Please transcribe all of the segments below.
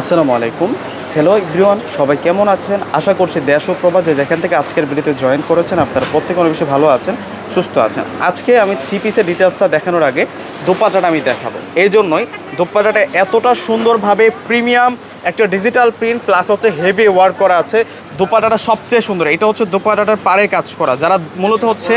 আসসালামু আলাইকুম। Hello everyone সবাই কেমন আছেন? আশা করছি দেশ ও প্রবাস যে যেখান থেকে আজকের ভিডিওতে জয়েন করেছেন, আপনারা প্রত্যেক অনেক বেশি ভালো আছেন, সুস্থ আছেন। আজকে আমি থ্রি পিসের ডিটেলসটা দেখানোর আগে দোপাটাটা আমি দেখাবো। এই জন্যই দোপাটাটা এতটা সুন্দরভাবে প্রিমিয়াম একটা ডিজিটাল প্রিন্ট প্লাস হচ্ছে হেভি ওয়ার্ক করা আছে। দোপাটাটা সবচেয়ে সুন্দর। এটা হচ্ছে দোপাটাটার পারে কাজ করা। যারা মূলত হচ্ছে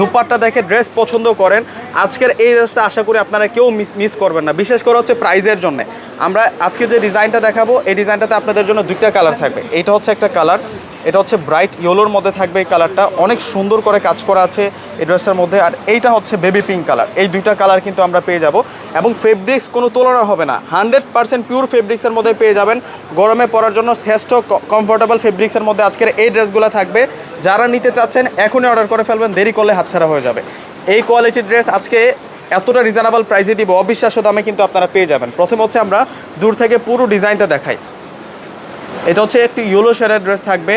দোপাট্টা দেখে ড্রেস পছন্দ করেন, আজকের এই ড্রেসটা আশা করি আপনারা কেউ মিস মিস করবেন না। বিশেষ করে হচ্ছে প্রাইজের জন্য। আমরা আজকে যে ডিজাইনটা দেখাবো, এই ডিজাইনটাতে আপনাদের জন্য দুইটা কালার থাকবে। এটা হচ্ছে একটা কালার এটা হচ্ছে ব্রাইট ইয়েলোর মধ্যে থাকবে এই কালারটা অনেক সুন্দর করে কাজ করা আছে এই ড্রেসটার মধ্যে। আর এইটা হচ্ছে বেবি পিঙ্ক কালার এই দুইটা কালার কিন্তু আমরা পেয়ে যাব। এবং ফেব্রিক্স কোনো তুলনা হবে না। হান্ড্রেড পার্সেন্ট পিওর ফেব্রিক্সের মধ্যে পেয়ে যাবেন। গরমে পরার জন্য শ্রেষ্ঠ কমফোর্টেবল ফেব্রিক্সের মধ্যে আজকের এই ড্রেসগুলো থাকবে। যারা নিতে চাচ্ছেন, এখনই অর্ডার করে ফেলবেন। দেরি করলে হাতছাড়া হয়ে যাবে। এই কোয়ালিটির ড্রেস আজকে এতটা রিজনেবল প্রাইসে দিব। অবিশ্বাস্য দামে কিন্তু আপনারা পেয়ে যাবেন। প্রথমে হচ্ছে আমরা দূর থেকে পুরো ডিজাইনটা দেখাই। এটা হচ্ছে একটি ইয়েলো শেডের ড্রেস থাকবে।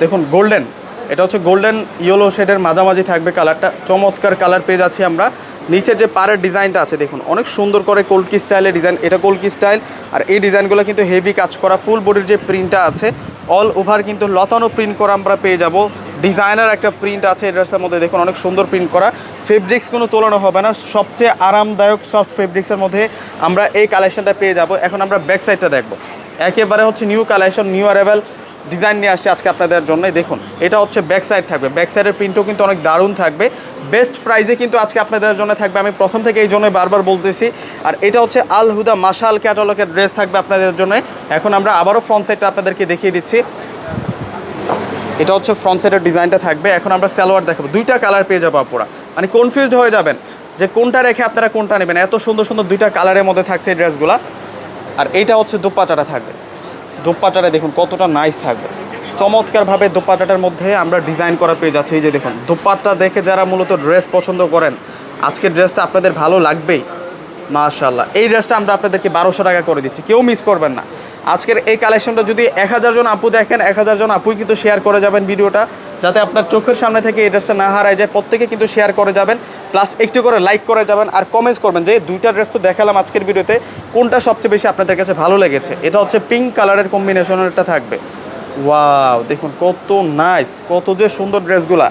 দেখুন গোল্ডেন এটা হচ্ছে গোল্ডেন ইয়েলো শেডের মাঝামাঝি থাকবে কালারটা চমৎকার কালার পেয়ে যাচ্ছি আমরা। নিচের যে পাড়ের ডিজাইনটা আছে, দেখুন, অনেক সুন্দর করে কলকি স্টাইলের ডিজাইন এটা কলকি স্টাইল আর এই ডিজাইনগুলো কিন্তু হেভি কাজ করা। ফুল বডির যে প্রিন্টটা আছে অল ওভার কিন্তু লতানো প্রিন্ট করা আমরা পেয়ে যাব। ডিজাইনার একটা প্রিন্ট আছে ড্রেসের মধ্যে। দেখুন, অনেক সুন্দর প্রিন্ট করা। ফেব্রিক্স কোনো তুলনা হবে না। সবচেয়ে আরামদায়ক সফট ফেব্রিক্সের মধ্যে আমরা এই কালেকশনটা পেয়ে যাব। এখন আমরা ব্যাক সাইডটা দেখব। একেবারে হচ্ছে নিউ কালেকশন নিউ অ্যারেবেল ডিজাইন নিয়ে আসছে আজকে আপনাদের জন্যই। দেখুন, এটা হচ্ছে ব্যাক সাইড থাকবে। ব্যাক সাইডের প্রিন্টও কিন্তু অনেক দারুণ থাকবে। বেস্ট প্রাইজে কিন্তু আজকে আপনাদের জন্য থাকবে। আমি প্রথম থেকে এই জন্যই বারবার বলতেছি। আর এটা হচ্ছে আল হুদা মাশাল ক্যাটালগের ড্রেস থাকবে আপনাদের জন্য এখন আমরা আবারও ফ্রন্ট সাইডটা আপনাদেরকে দেখিয়ে দিচ্ছি। এটা হচ্ছে ফ্রন্ট সাইডের ডিজাইনটা থাকবে। এখন আমরা সালোয়ার দেখাবো। দুইটা কালার পেয়ে যাব আপুরা। মানে কনফিউজড হয়ে যাবেন যে কোনটা রেখে আপনারা কোনটা নেবেন। এত সুন্দর সুন্দর দুইটা কালারের মধ্যে থাকছে এই ড্রেসগুলা আর এইটা হচ্ছে দোপাটাটা থাকবে। দোপাটাটা দেখুন কতটা নাইস থাকবে। চমৎকারভাবে দোপাটাটার মধ্যে আমরা ডিজাইন করা পেয়ে যাচ্ছি। এই যে দেখুন, দোপাট্টা দেখে যারা মূলত ড্রেস পছন্দ করেন, আজকের ড্রেসটা আপনাদের ভালো লাগবেই। মাশাল্লাহ এই ড্রেসটা আমরা আপনাদেরকে বারোশো টাকা করে দিচ্ছি। কেউ মিস করবেন না। আজকের এই কালেকশনটা যদি এক হাজার জন আপু দেখেন, এক হাজার জন আপুই কিন্তু শেয়ার করে যাবেন ভিডিওটা, যাতে আপনার চোখের সামনে থেকে এই ড্রেসটা না হারায় যায়। প্রত্যেকে কিন্তু শেয়ার করে যাবেন প্লাস একটু করে লাইক করে যাবেন আর কমেন্টস করবেন যে দুইটা ড্রেস তো দেখালাম আজকের ভিডিওতে, কোনটা সবচেয়ে বেশি আপনাদের কাছে ভালো লেগেছে? এটা হচ্ছে পিঙ্ক কালারের কম্বিনেশনেরটা থাকবে। ওয়াও দেখুন কত নাইস কত যে সুন্দর ড্রেসগুলা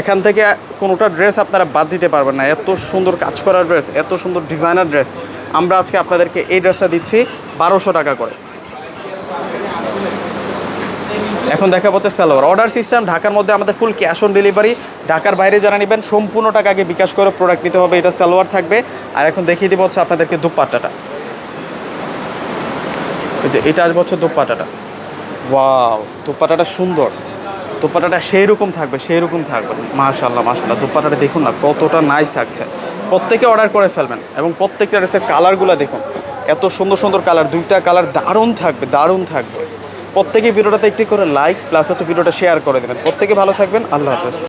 এখান থেকে কোনোটা ড্রেস আপনারা বাদ দিতে পারবেন না। এত সুন্দর কাজ করা ড্রেস এত সুন্দর ডিজাইনার ড্রেস আমরা আজকে আপনাদেরকে এই ড্রেসটা দিচ্ছি বারোশো টাকা করে। এখন দেখা হচ্ছে সালোয়ার অর্ডার সিস্টেম ঢাকার মধ্যে আমাদের ফুল ক্যাশ অন ডেলিভারি ঢাকার বাইরে যারা নেবেন, সম্পূর্ণ টাকা আগে বিকাশ করে প্রোডাক্ট নিতে হবে, এটা সালোয়ার থাকবে। আর এখন দেখিয়ে দিব হচ্ছে আপনাদেরকে দুপাট্টাটা। যে এটা আসবে হচ্ছে দুপাট্টাটা। ওয়াও দুপাট্টাটা সুন্দর। দুপাট্টাটা সেই রকম থাকবে সেই রকম থাকবে। মাশাল্লাহ মাশাল্লাহ দুপাট্টাটা দেখুন না, কতটা নাইস থাকছে। প্রত্যেকে অর্ডার করে ফেলবেন এবং প্রত্যেকটা ড্রেসের কালারগুলো দেখুন। এত সুন্দর সুন্দর কালার দুইটা কালার দারুণ থাকবে দারুণ থাকবে। প্রত্যেকে ভিডিওটাতে একটি করে লাইক প্লাস হচ্ছে ভিডিওটা শেয়ার করে দেবেন। প্রত্যেকে ভালো থাকবেন। আল্লাহ হাফেজ।